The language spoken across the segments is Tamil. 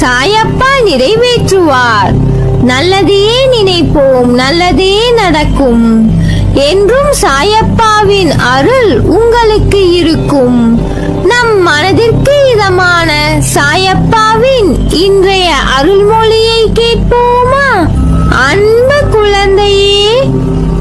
சாயப்பா நிறைவேற்றுவார். நல்லதையே நினைப்போம் நல்லதே நடக்கும். என்றும் சாயப்பாவின் அருள் உங்களுக்கு இருக்கும். நம் மனதிற்கு இதமான சாயப்பாவின் இன்றைய அருள்மொழியை கேட்போமா? அன்பு குழந்தையே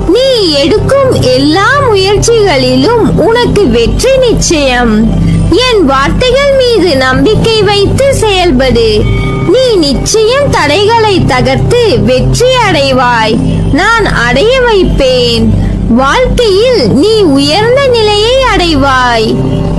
நீ எடுக்கும் எல்லா முயற்சிகளிலும் உனக்கு வெற்றி நிச்சயம். என் வார்த்தைகள் மீது நம்பிக்கை வைத்து செயல்படு. நீ நிச்சயம் தடைகளை தகர்த்து வெற்றி அடைவாய். நான் அடைய வைப்பேன். வாழ்க்கையில் நீ உயர்ந்த நிலையை அடைவாய்.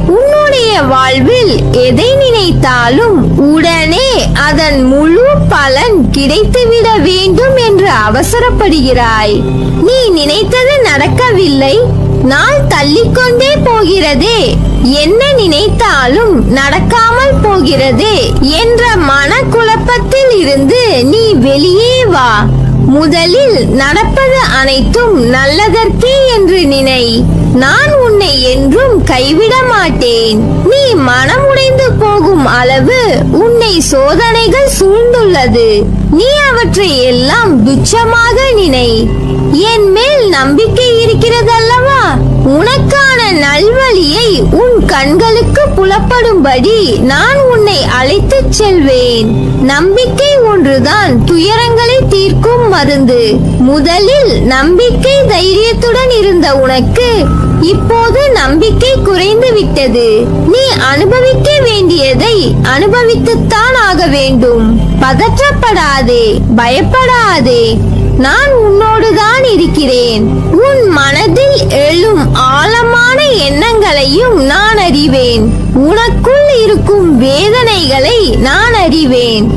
உன்னுடைய வாழ்வில் எதை நினைத்தாலும் உடனே அதன் முழு பலன் கிடைத்துவிட வேண்டும் என்று அவசரப்படுகிறாய். நீ நினைத்தது நடக்கவில்லை. நாள் தள்ளிக்கொண்டே போகிறதே. என்ன நினைத்தாலும் நடக்காமல் போகிறதே என்ற மனக்குழப்பத்தில் இருந்து நீ வெளியே வா. முதலில் நடப்பது அனைத்தும் நல்லதற்கே என்று நினை. நான் உன்னை என்றும் கைவிட மாட்டேன் நீ மனமுடைந்து போகும் அளவு உன் சோதனைகள் சூழ்ந்துள்ளது. நீ அவற்றை எல்லாம் துச்சமாக நினை. என் மேல் நம்பிக்கை இருக்கிறதல்லவா? உனக்கான நல்வழியை உன் கண்களுக்கு புலப்படும்படி நான் உன்னை அழைத்துச் செல்வேன். நம்பிக்கை ஒன்றுதான் துயரங்களை தீர்க்கும் மருந்து. முதலில் நம்பிக்கை தைரியத்துடன் இருந்த உனக்கு இப்போது நம்பிக்கை குறைந்து விட்டது. நீ அனுபவிக்க வேண்டியதை அனுபவித்துத்தான் ஆக வேண்டும். பதற்றப்படாதே பயப்படாதே. நான் உன்னோடுதான் இருக்கிறேன். உன் மனதில் எழும் ஆழமான எண்ணங்களையும் நான் அறிவேன். உனக்குள் இருக்கும் வேதனைகளை நான் அறிவேன்.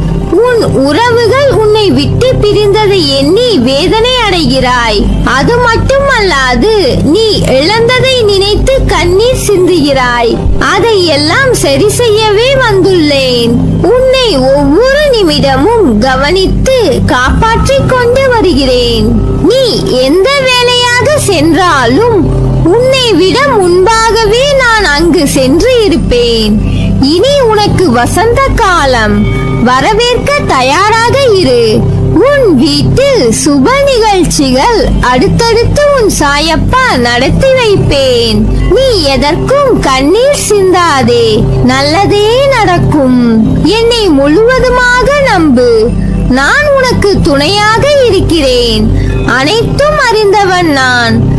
உன் உறவுகள் உன்னை விட்டு பிரிந்ததை எண்ணி வேதனை அடைகிறாய். அது மட்டுமல்லாது நீ இழந்ததை நினைத்து கண்ணீர் சிந்துகிறாய். அதை எல்லாம் சரி செய்யவே வந்துள்ளேன். உன்னை ஒவ்வொரு நிமிடமும் கவனித்து காப்பாற்றிக் கொண்டு வருகிறேன். நீ எந்த வேலையாக சென்றாலும் உன்னை விட முன்பாகவே நான் அங்கு சென்று இருப்பேன். இனி உனக்கு வசந்த காலம். வரவேற்க தயாராக இரு. உன் வீட்டில் சுப நிகழ்ச்சிகள் அடுத்தடுத்து உன் சாயப்பா நடத்தி வைப்பேன். நீ எதற்கும் கண்ணீர் சிந்தாதே. நல்லதே நடக்கும். என்னை முழுவதுமாக நம்பு. நான் உனக்கு துணையாக இருக்கிறேன். அனைத்தும் அறிந்தவன் நான்.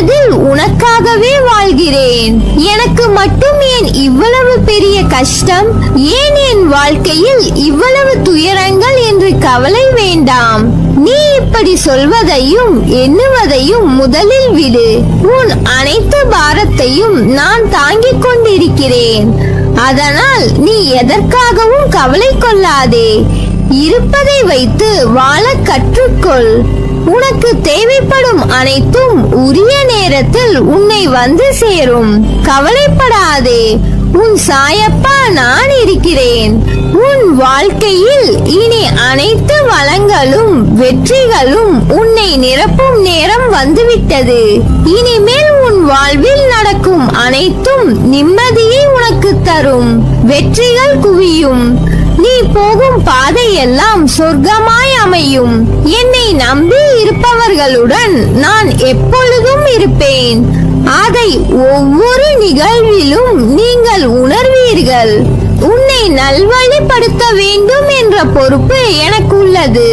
உலகில் உனக்காகவே வாழ்கிறேன். எனக்கு மட்டும் ஏன் இவ்வளவு பெரிய கஷ்டம்? ஏன் என் வாழ்க்கையில் இவ்வளவு துயரங்கள் என்று கவலை வேண்டாம். நீ இப்படி சொல்வதையும் எண்ணுவதையும் முதலில் விடு. உன் அனைத்து பாரத்தையும் நான் தாங்கிக் கொண்டிருக்கிறேன். அதனால் நீ எதற்காகவும் கவலை கொள்ளாதே. இருப்பதை வைத்து வாழ கற்றுக்கொள். உனக்கு தேவைப்படும் அனைத்தும் உரிய நேரத்தில் உன்னை வந்து சேரும். கவலைப்படாதே. உன் சாயப்பா நான் இருக்கிறேன். உன் வாழ்க்கையில் இனி அனைத்து வளங்களும் வெற்றிகளும் உன்னை நிரப்பும் நேரம் வந்துவிட்டது. இனிமேல் உன் வாழ்வில் நடக்கும் அனைத்தும் நிம்மதியை உனக்கு தரும். வெற்றிகள் குவியும். நீ போகும் பாதை எல்லாம் சொர்க்கமாய் அமையும். என்னை நம்பி இருப்பவர்களுடன் நான் எப்பொழுதும் இருப்பேன். அதை ஒவ்வொரு நிகழ்விலும் நீங்கள் உணர்வீர்கள். உன்னை நல்வழிப்படுத்த வேண்டும் என்ற பொறுப்பு எனக்கு உள்ளது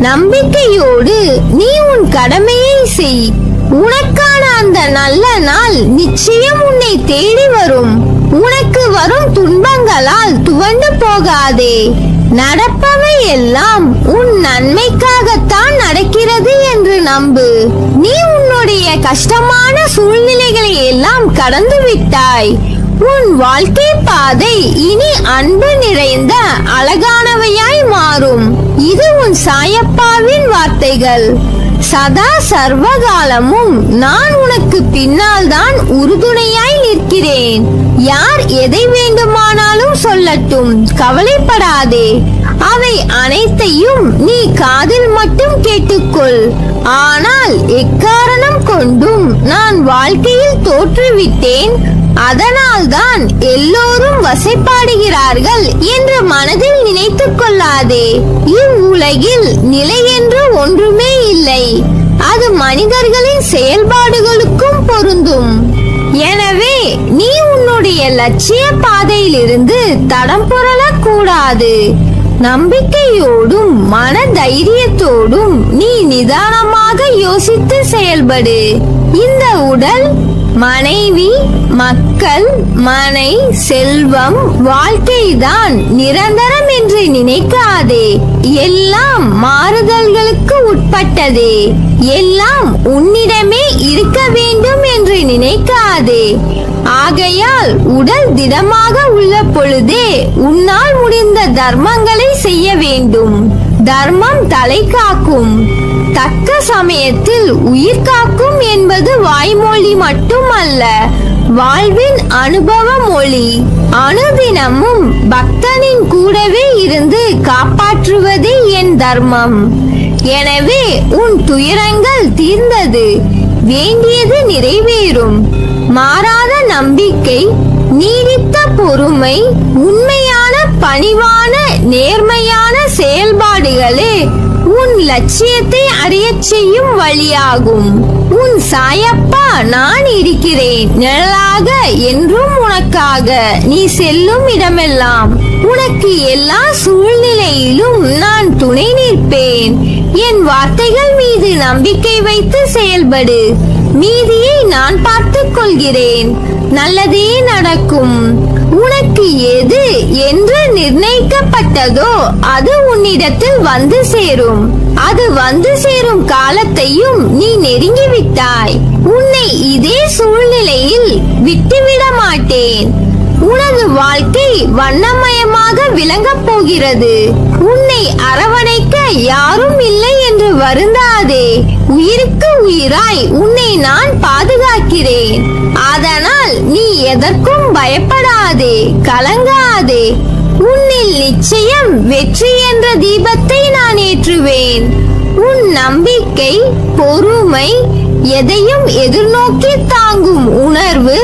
நம்பிக்கையோடு நீ உன் கடமையை செய். உனக்கான அந்த நல்ல நாள் நிச்சயம் உன்னை தேடி வரும். உனக்கு வரும் துன்பங்களால் துவண்டு போகாதே. நடப்பவை எல்லாம் உன் நன்மைக்காகத்தான் நடக்கிறது என்று நம்பு. நீ உன்னுடைய கஷ்டமான சூழ்நிலைகளை எல்லாம் கடந்து விட்டாய் உன் வாழ்க்கை பாதை இனி அன்பு நிறைந்த அழகானவையாய் மாறும். இது உன் சாயப்பாவின் வார்த்தைகள். சதா சர்வகாலமும் நான் உனக்கு பின்னால் தான் உறுதுணையாய் நிற்கிறேன். யார் எதை வேண்டுமானாலும் சொல்லட்டும் கவலைப்படாதே. அவை அனைத்தையும் நீ காதில் மட்டும் கேட்டுக்கொள். ஆனால் எக்காரணம் கொண்டும் நான் வாழ்க்கையில் தோற்றுவிட்டேன் அதனால்தான் எல்லோரும் வசைப்பாடுகிறார்கள் என்று மனதில் நினைத்துக் கொள்ளாதே. இவ்வுலகில் நிலை என்று ஒன்றுமே இல்லை. அது மனிதர்களின் செயல்பாடுகளுக்கும் பொருந்தும். எனவே நீ உன்னுடைய லட்சிய பாதையிலிருந்து தடம் புரளக்கூடாது. நம்பிக்கையோடும் மன தைரியத்தோடும் நீ நிதானமாக யோசித்து செயல்படு. இந்த உடல் மனைவி மக்கள் மனை செல்வம் வாழ்க்கைதான் நிரந்தரம் என்று நினைக்காதே. எல்லாம் மாறுதல்களுக்கு உட்பட்டதே. எல்லாம் உன்னிடமே இருக்க வேண்டும் என்று நினைக்காதே. ஆகையால் உடல் திடமாக உள்ள பொழுதே உன்னால் முடிந்த தர்மங்களை செய்ய வேண்டும். தர்மம் தலை காக்கும். தக்க சமயத்தில் உயிர் காக்கும் என்பது வாய்மொழி மட்டுமல்ல வாழ்வின் அனுபவ மொழி. அனுதினமும் பக்தனின் கூடவே இருந்து காப்பாற்றுவதே என் தர்மம். எனவே உன் துயரங்கள் தீர்ந்தது வேண்டியது நிறைவேறும். மாறாத நம்பிக்கை நீடித்த பொறுமை உண்மையான பணிவான நேர்மையான செயல்பாடுகளே லட்சியத்தை அறியச் செய்யும் வழியாகும். உன் சாயப்பா நான் இருக்கிறேன். நிழலாக என்றும் உனக்காக. நீ செல்லும் இடமெல்லாம். உனக்கு எல்லா சூழ்நிலையிலும் நான் துணை நிற்பேன். என் வார்த்தைகள் மீது நம்பிக்கை வைத்து செயல்படு. மீதியை நான் பார்த்துக் கொள்கிறேன். நல்லதே நடக்கும். உனக்கு எது என்று நிர்ணயிக்கப்பட்டதோ அது உன்னிடத்தில் வந்து சேரும். அது வந்து சேரும் காலத்தையும் நீ நெருங்கிவிட்டாய். உன்னை இதே சூழ்நிலையில் விட்டுவிட மாட்டேன் உனது வாழ்க்கை வண்ணமயமாக விளங்கப் போகிறது. உன்னை அரவணைக்க யாரும் இல்லை என்று வருந்தாதே. உயிருக்கு உயிராய் உன்னை நான் பாதுகாக்கிறேன். அதனால் நீ எதற்கும் பயப்படாதே கலங்காதே. உன்னில் நிச்சயம் வெற்றி என்ற தீபத்தை நான் ஏற்றுவேன். உன் நம்பிக்கை பொறுமை எதையும் எதிர்நோக்கி தாங்கும் உணர்வு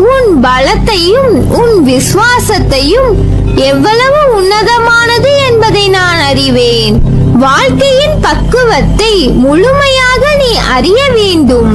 உன் பலத்தையும் உன் விசுவாசத்தையும் எவ்வளவு உன்னதமானது என்பதை நான் அறிவேன். வாழ்க்கையின் பக்குவத்தை முழுமையாக நீ அறிய வேண்டும்.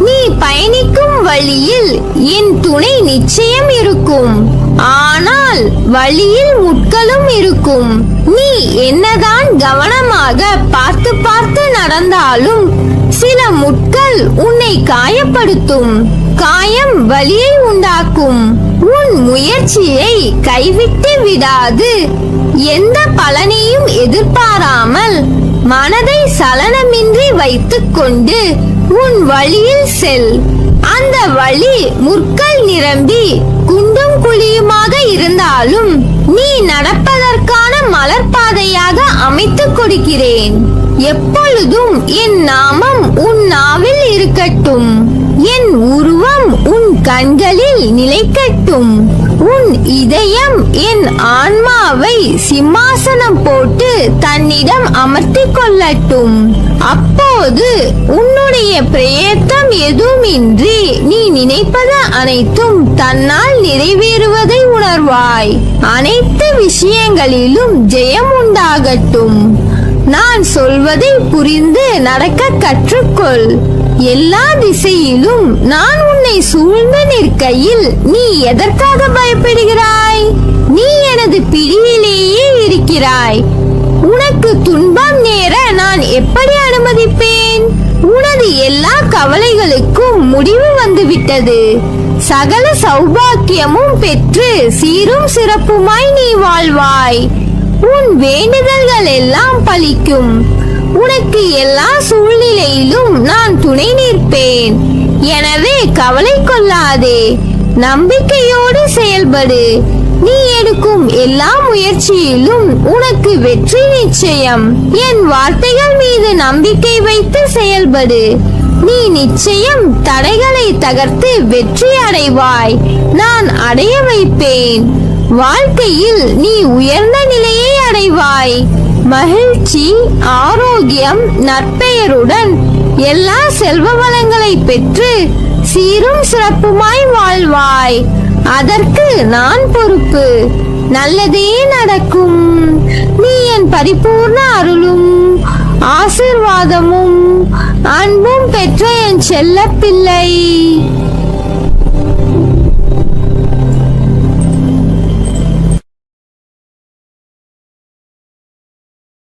நீ பயணிக்கும் வழியில் என் துணை நிச்சயம் இருக்கும். ஆனால் வழியில் முட்களும் இருக்கும். நீ என்னதான் கவனமாக பார்த்து பார்த்து நடந்தாலும் சில முட்கள் உன்னை காயப்படுத்தும். காயம் வலியை உண்டாக்கும். உன் முயற்சியை கைவிட்டு விடாது. எந்த பலனையும் எதிர்பாராமல் மனதை சலனமின்றி வைத்துக்கொண்டு உன் வழியில் செல். அந்த வழி முற்கள் நிரம்பி குண்டும் குழியுமாக இருந்தாலும் நீ நடப்பதற்கான மலர்பாதையாக அமைத்துக் கொடுக்கிறேன். எப்பொழுதும் என் நாமம் உன் நாவில் இருக்கட்டும். என் உருவம் உன் கண்களில் நிலைக்கட்டும். உன் இதயம் என் ஆன்மாவை சிம்மாசனம் போட்டு தன்னிடம் அமர்த்திக் கொள்ளட்டும் அப்போது உன்னுடைய பிரயத்தம் எதுவுமின்றி நீ நினைப்பது அனைத்தும் தன்னால் நிறைவேறுவதை உணர்வாய். அனைத்து விஷயங்களிலும் ஜெயம் உண்டாகட்டும். நான் சொல்வதை புரிந்து நடக்க கற்றுக்கொள். எல்லா திசையிலும் நான் உன்னை சூழ்ந்து நிற்கையில் நீ எதற்காக பயப்படுகிறாய்? நீ எனது பிடியிலேயே இருக்கிறாய். உனக்கு துன்பம் நேர நான் எப்படி அனுமதிப்பேன்? உனது எல்லா கவலைகளுக்கும் முடிவு வந்துவிட்டது. சகல சௌபாக்கியமும் பெற்று சீரும் சிறப்புமாய் நீ வாழ்வாய். உன் வேண்டுதல்கள் எல்லாம் பலிக்கும் உனக்கு எல்லா சூழ்நிலையிலும் நான் துணை நிற்பேன். எனவே கவலை கொள்ளாதே. நம்பிக்கையோடு செயல்படு. நீ எடுக்கும் எல்லா முயற்சியிலும் உனக்கு வெற்றி நிச்சயம். என் வார்த்தைகள் மீது நம்பிக்கை வைத்து செயல்படு. நீ நிச்சயம் தடைகளை தகர்த்து வெற்றி அடைவாய். நான் அடைய வைப்பேன். வாழ்க்கையில் நீ உயர்ந்த நிலையை அடைவாய். மகிழ்ச்சி ஆரோக்கியம் நற்பெயருடன் எல்லா செல்வ வளங்களை பெற்று சீரும் சிறப்புமாய் வாழ்வாய். அதற்கு நான் பொறுப்பு. நல்லதே நடக்கும். நீ என் பரிபூர்ண அருளும் ஆசிர்வாதமும் அன்பும் பெற்ற என் செல்ல பிள்ளை